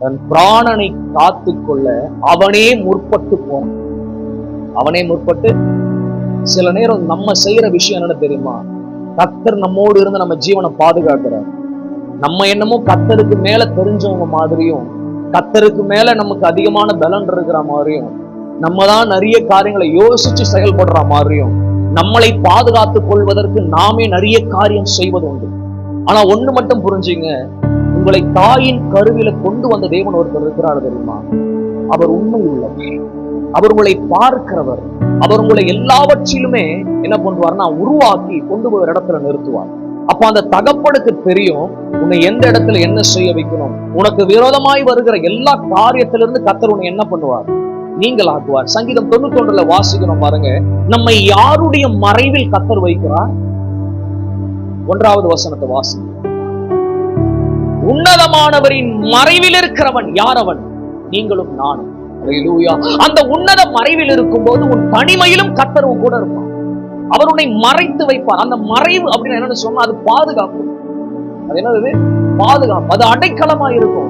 தன் பிராணனை காத்துக்கொள்ள அவனே முற்பட்டு போனான். அவனே முற்பட்டு சில நேரம் நம்ம செய்யற விஷயம் என்னன்னு தெரியுமா? கத்தர் நம்மோடு இருந்து நம்ம ஜீவனை பாதுகாக்கிறார். நம்ம என்னமோ கத்தருக்கு மேல தெரிஞ்சவங்க மாதிரியும் கத்தருக்கு மேல நமக்கு அதிகமான பலன் இருக்கிற மாதிரியும் நம்ம தான் நிறைய காரியங்களை யோசிச்சு செயல்படுற மாதிரியும் நம்மளை பாதுகாத்துக் கொள்வதற்கு நாமே நிறைய காரியம் செய்வது உண்டு ஆனா ஒண்ணு மட்டும் புரிஞ்சுங்க உங்களை தாயின் கருவில கொண்டு வந்த தேவன் ஒருத்தர் இருக்கிறார் தெரியுமா? அவர் உண்மை உள்ளவர். அவர் உங்களை பார்க்கிறவர். அவர் உங்களை எல்லாவற்றிலுமே என்ன பண்ணுவார்னா உருவாக்கி கொண்டு போய் இடத்துல நிறுத்துவார். அப்ப அந்த தகப்பனுக்கு தெரியும் உன்னை எந்த இடத்துல என்ன செய்ய வைக்கணும்? உனக்கு விரோதமாய் வருகிற எல்லா காரியத்திலிருந்து கத்தர் உன்னை என்ன பண்ணுவார்? நீங்கள் ஆக்குவார் சங்கீதம் தொண்ணூத்தி ஒன்றுல வாசிக்கிறோம் பாருங்க. நம்மை யாருடைய மறைவில் கத்தர் வைக்கிறார்? ஒன்றாவது வசனத்தை வாசி உன்னதமானவரின் மறைவில் இருக்கிறவன் யார் அவன் நீங்களும் நானும். அந்த உன்னத மறைவில் இருக்கும் போது உன் தனிமையிலும் கத்தர் கூட இருப்பான் அவர் உன்னை மறைத்து வைப்பார். அந்த மறைவு அப்படின்னு என்னன்னு சொன்னா அது பாதுகாப்பு அது என்னது பாதுகாப்பு அது அடைக்கலமா இருக்கும்